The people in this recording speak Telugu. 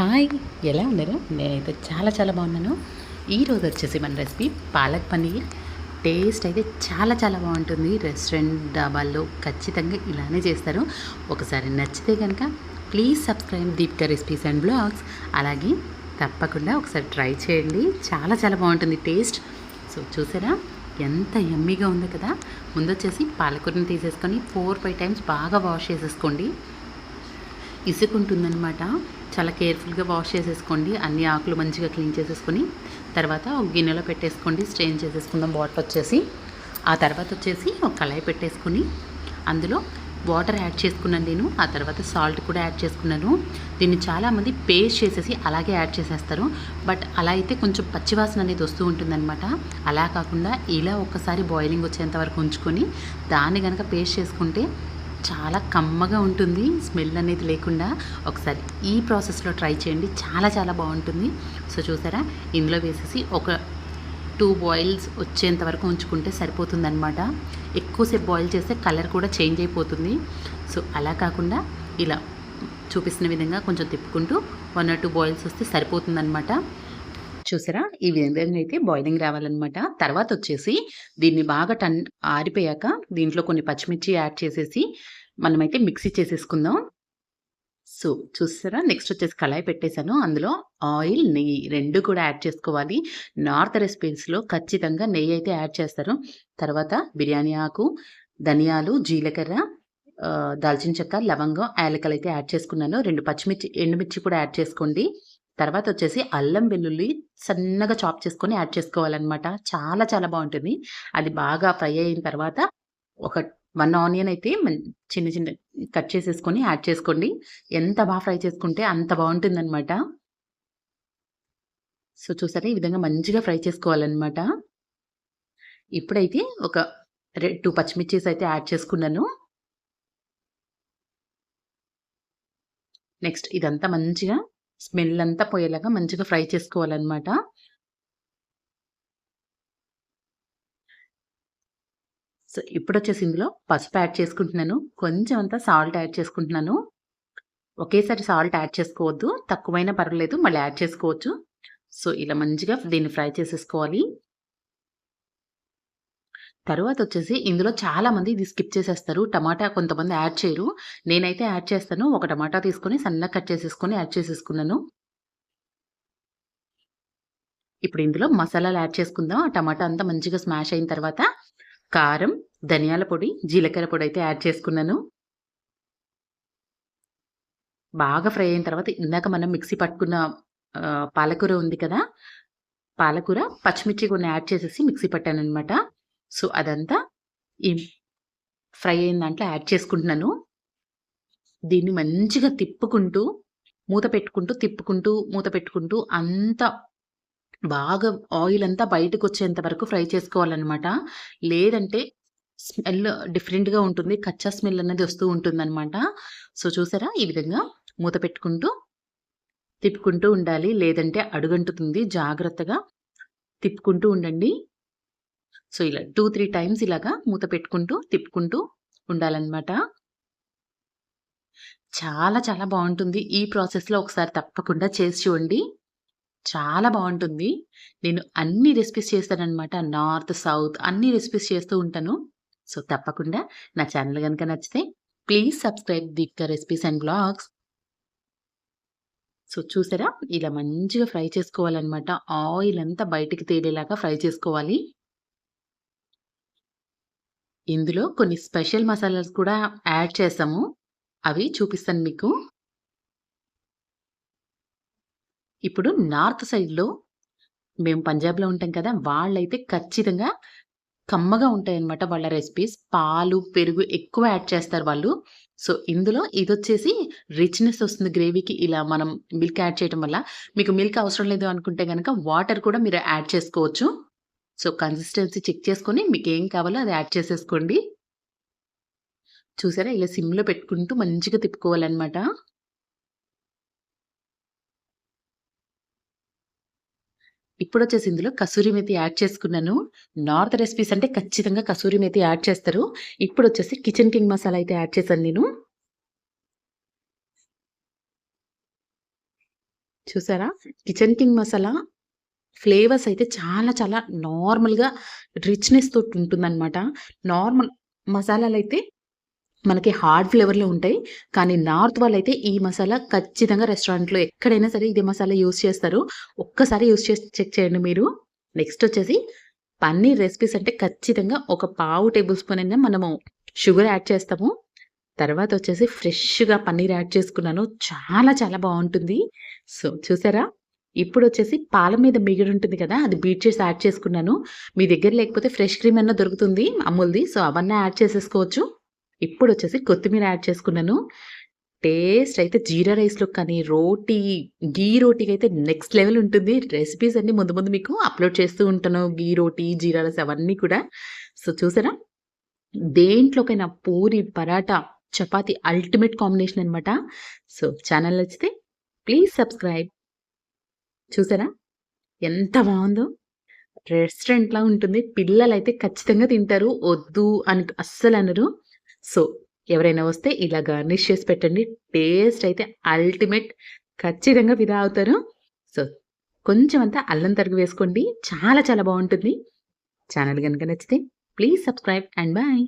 హాయ్ ఎలా ఉన్నారు? నేనైతే చాలా చాలా బాగున్నాను. ఈరోజు వచ్చేసి మన రెసిపీ పాలక్ పన్నీర్. టేస్ట్ అయితే చాలా చాలా బాగుంటుంది. రెస్టారెంట్ డాబాల్లో ఖచ్చితంగా ఇలానే చేస్తారు. ఒకసారి నచ్చితే కనుక please subscribe Deepika recipes and blogs. అలాగే తప్పకుండా ఒకసారి ట్రై చేయండి. చాలా చాలా బాగుంటుంది టేస్ట్. సో చూసారా? ఎంత ఎమ్మీగా ఉంది కదా? ముందు వచ్చేసి పాలకూరని తీసేసుకొని ఫోర్ ఫైవ్ టైమ్స్ బాగా వాష్ చేసేసుకోండి. ఇసుకుంటుందన్నమాట చాలా కేర్ఫుల్గా వాష్ చేసేసుకోండి. అన్ని ఆకులు మంచిగా క్లీన్ చేసేసుకొని తర్వాత ఒక గిన్నెలో పెట్టేసుకోండి. స్ట్రెయిన్ చేసేసుకుందాం వాటర్ వచ్చేసి ఆ తర్వాత వచ్చేసి ఒక కళాయి పెట్టేసుకొని అందులో వాటర్ యాడ్ చేసుకున్నాను నేను. ఆ తర్వాత సాల్ట్ కూడా యాడ్ చేసుకున్నాను. దీన్ని చాలామంది పేస్ట్ చేసేసి అలాగే యాడ్ చేసేస్తారు. బట్ అలా అయితే కొంచెం పచ్చివాసన అనేది వస్తూ ఉంటుందన్నమాట. అలా కాకుండా ఇలా ఒక్కసారి బాయిలింగ్ వచ్చేంత వరకు ఉంచుకొని దాన్ని కనుక పేస్ట్ చేసుకుంటే చాలా కమ్మగా ఉంటుంది. స్మెల్ అనేది లేకుండా ఒకసారి ఈ ప్రాసెస్లో ట్రై చేయండి. చాలా చాలా బాగుంటుంది. సో చూసారా? ఇందులో వేసేసి ఒక టూ బాయిల్స్ వచ్చేంత వరకు ఉంచుకుంటే సరిపోతుందనమాట ఎక్కువసేపు బాయిల్ చేస్తే కలర్ కూడా చేంజ్ అయిపోతుంది. సో అలా కాకుండా ఇలా చూపిస్తున్న విధంగా కొంచెం తిప్పుకుంటూ వన్ ఆర్ టూ బాయిల్స్ వస్తే సరిపోతుందనమాట చూసారా? ఈ విధంగా అయితే బాయిలింగ్ రావాలన్నమాట. తర్వాత వచ్చేసి దీన్ని బాగా టన్ ఆరిపోయాక దీంట్లో కొన్ని పచ్చిమిర్చి యాడ్ చేసేసి మనమైతే మిక్సీ చేసేసుకుందాం. సో చూసారా? నెక్స్ట్ వచ్చేసి కళాయి పెట్టేశాను. అందులో ఆయిల్ నెయ్యి రెండు కూడా యాడ్ చేసుకోవాలి. నార్త్ రెసిపీస్లో ఖచ్చితంగా నెయ్యి అయితే యాడ్ చేస్తారు. తర్వాత బిర్యానీ ఆకు ధనియాలు జీలకర్ర దాల్చిన చెక్క లవంగం యాలకలు అయితే యాడ్ చేసుకున్నాను. రెండు పచ్చిమిర్చి ఎండుమిర్చి కూడా యాడ్ చేసుకోండి. తర్వాత వచ్చేసి అల్లం వెల్లుల్లి సన్నగా చాప్ చేసుకొని యాడ్ చేసుకోవాలన్నమాట. చాలా చాలా బాగుంటుంది. అది బాగా ఫ్రై అయిన తర్వాత ఒక వన్ ఆనియన్ అయితే చిన్న చిన్న కట్ చేసేసుకొని యాడ్ చేసుకోండి. ఎంత బాగా ఫ్రై చేసుకుంటే అంత బాగుంటుందన్నమాట. సో చూసారా? ఈ విధంగా మంచిగా ఫ్రై చేసుకోవాలన్నమాట. ఇప్పుడైతే ఒక రెడ్ టూ పచ్చిమిర్చీస్ అయితే యాడ్ చేసుకున్నాను. నెక్స్ట్ ఇదంతా మంచిగా స్మెల్ అంతా పోయేలాగా మంచిగా ఫ్రై చేసుకోవాలన్నమాట. సో ఇప్పుడు వచ్చేసి ఇందులో పసుపు యాడ్ చేసుకుంటున్నాను. కొంచెం అంతా సాల్ట్ యాడ్ చేసుకుంటున్నాను. ఒకేసారి సాల్ట్ యాడ్ చేసుకోవద్దు. తక్కువైనా పర్వాలేదు. మళ్ళీ యాడ్ చేసుకోవచ్చు. సో ఇలా మంచిగా దీన్ని ఫ్రై చేసేసుకోవాలి. తర్వాత వచ్చేసి ఇందులో చాలామంది ఇది స్కిప్ చేసేస్తారు. టమాటా కొంతమంది యాడ్ చేయరు. నేనైతే యాడ్ చేస్తాను. ఒక టమాటా తీసుకొని సన్నగా కట్ చేసేసుకొని యాడ్ చేసేసుకున్నాను. ఇప్పుడు ఇందులో మసాలాలు యాడ్ చేసుకుందాం. ఆ టమాటా అంతా మంచిగా స్మాష్ అయిన తర్వాత కారం ధనియాల పొడి జీలకర్ర పొడి అయితే యాడ్ చేసుకున్నాను. బాగా ఫ్రై అయిన తర్వాత ఇందాక మనం మిక్సీ పట్టుకున్న పాలకూర ఉంది కదా? పాలకూర పచ్చిమిర్చి కొన్ని యాడ్ చేసేసి మిక్సీ పట్టాను అనమాట సో అదంతా ఈ ఫ్రై అయిన దాంట్లో యాడ్ చేసుకుంటున్నాను. దీన్ని మంచిగా తిప్పుకుంటూ మూత పెట్టుకుంటూ తిప్పుకుంటూ మూత పెట్టుకుంటూ అంత బాగా ఆయిల్ అంతా బయటకు వచ్చేంత వరకు ఫ్రై చేసుకోవాలన్నమాట. లేదంటే స్మెల్ డిఫరెంట్గా ఉంటుంది కచ్చా స్మెల్ అనేది వస్తూ ఉంటుందన్నమాట. సో చూసారా? ఈ విధంగా మూత పెట్టుకుంటూ తిప్పుకుంటూ ఉండాలి. లేదంటే అడుగంటుతుంది. జాగ్రత్తగా తిప్పుకుంటూ ఉండండి. సో ఇలా టూ త్రీ టైమ్స్ ఇలాగా మూత పెట్టుకుంటూ తిప్పుకుంటూ ఉండాలన్నమాట. చాలా చాలా బాగుంటుంది. ఈ ప్రాసెస్లో ఒకసారి తప్పకుండా చేసి చూడండి. చాలా బాగుంటుంది. నేను అన్ని రెసిపీస్ చేస్తానన్నమాట. నార్త్ సౌత్ అన్ని రెసిపీస్ చేస్తూ ఉంటాను. సో తప్పకుండా నా ఛానల్ కనుక నచ్చితే please subscribe Deepta recipes and blogs. So చూసారా? ఇలా మంచిగా ఫ్రై చేసుకోవాలన్నమాట. ఆయిల్ అంతా బయటికి తేలేలాగా ఫ్రై చేసుకోవాలి. ఇందులో కొన్ని స్పెషల్ మసాలాస్ కూడా యాడ్ చేసాము. అవి చూపిస్తాను మీకు. ఇప్పుడు నార్త్ సైడ్లో మేము పంజాబ్లో ఉంటాం కదా వాళ్ళైతే ఖచ్చితంగా కమ్మగా ఉంటాయన్నమాట వాళ్ళ రెసిపీస్. పాలు పెరుగు ఎక్కువ యాడ్ చేస్తారు వాళ్ళు. సో ఇందులో ఇది వచ్చేసి రిచ్నెస్ వస్తుంది గ్రేవీకి. ఇలా మనం మిల్క్ యాడ్ చేయడం వల్ల మీకు మిల్క్ అవసరం లేదు అనుకుంటే కనుక వాటర్ కూడా మీరు యాడ్ చేసుకోవచ్చు. సో కన్సిస్టెన్సీ చెక్ చేసుకొని మీకు ఏం కావాలో అది యాడ్ చేసేసుకోండి. చూసారా? ఇలా సిమ్లో పెట్టుకుంటూ మంచిగా తిప్పుకోవాలన్నమాట. ఇప్పుడు వచ్చేసి ఇందులో కసూరి మేతి యాడ్ చేసుకున్నాను. నార్త్ రెసిపీస్ అంటే ఖచ్చితంగా కసూరి మేతి యాడ్ చేస్తారు. ఇప్పుడు వచ్చేసి కిచెన్ కింగ్ మసాలా అయితే యాడ్ చేశాను నేను. చూసారా? కిచెన్ కింగ్ మసాలా ఫ్లేవర్స్ అయితే చాలా చాలా నార్మల్‌గా రిచ్‌నెస్ తోటి ఉంటుందన్నమాట నార్మల్ మసాలాలు అయితే మనకి హార్డ్ ఫ్లేవర్‌లో ఉంటాయి. కానీ నార్త్ వాళ్ళు అయితే ఈ మసాలా ఖచ్చితంగా రెస్టారెంట్‌లో ఎక్కడైనా సరే ఇదే మసాలా యూజ్ చేస్తారు. ఒక్కసారి యూస్ చేసి చెక్ చేయండి మీరు. నెక్స్ట్ వచ్చేసి పన్నీర్ రెసిపీస్ అంటే ఖచ్చితంగా ఒక పావు టేబుల్ స్పూన్ అయినా మనము షుగర్ యాడ్ చేస్తాము. తర్వాత వచ్చేసి ఫ్రెష్‌గా పన్నీర్ యాడ్ చేసుకున్నాను. చాలా చాలా బాగుంటుంది సో చూసారా? ఇప్పుడు వచ్చేసి పాల మీద మిగిడి ఉంటుంది కదా! అది బీట్ చేసి యాడ్ చేసుకున్నాను. మీ దగ్గర లేకపోతే ఫ్రెష్ క్రీమ్ అన్న దొరుకుతుంది అమూల్‌ది. సో అవన్నీ యాడ్ చేసేసుకోవచ్చు. ఇప్పుడొచ్చేసి కొత్తిమీర యాడ్ చేసుకున్నాను. టేస్ట్ అయితే జీరా రైస్లో కానీ, రోటీ, ఘీ రోటీకైతే నెక్స్ట్ లెవెల్ ఉంటుంది. రెసిపీస్ అన్నీ ముందు ముందు మీకు అప్‌లోడ్ చేస్తూ ఉంటాను. ఘీ రోటీ, జీరా రైస్ అవన్నీ కూడా. సో చూసారా? దేంట్లోకైనా పూరి, పరాటా, చపాతీ అల్టిమేట్ కాంబినేషన్ అనమాట. సో ఛానల్ నచ్చితే ప్లీజ్ సబ్స్క్రైబ్. చూసారా? ఎంత బాగుందో రెస్టారెంట్‌లా ఉంటుంది. పిల్లలైతే ఖచ్చితంగా తింటారు. వద్దు అని అస్సలు అనరు సో ఎవరైనా వస్తే ఇలా గార్నిష్ చేసి పెట్టండి. టేస్ట్ అయితే అల్టిమేట్. ఖచ్చితంగా ఫిదా అవుతారు. సో కొంచెం అంతా అల్లం తరుగు వేసుకోండి. చాలా చాలా బాగుంటుంది ఛానల్ కనుక నచ్చితే ప్లీజ్ సబ్స్క్రైబ్ అండ్ బాయ్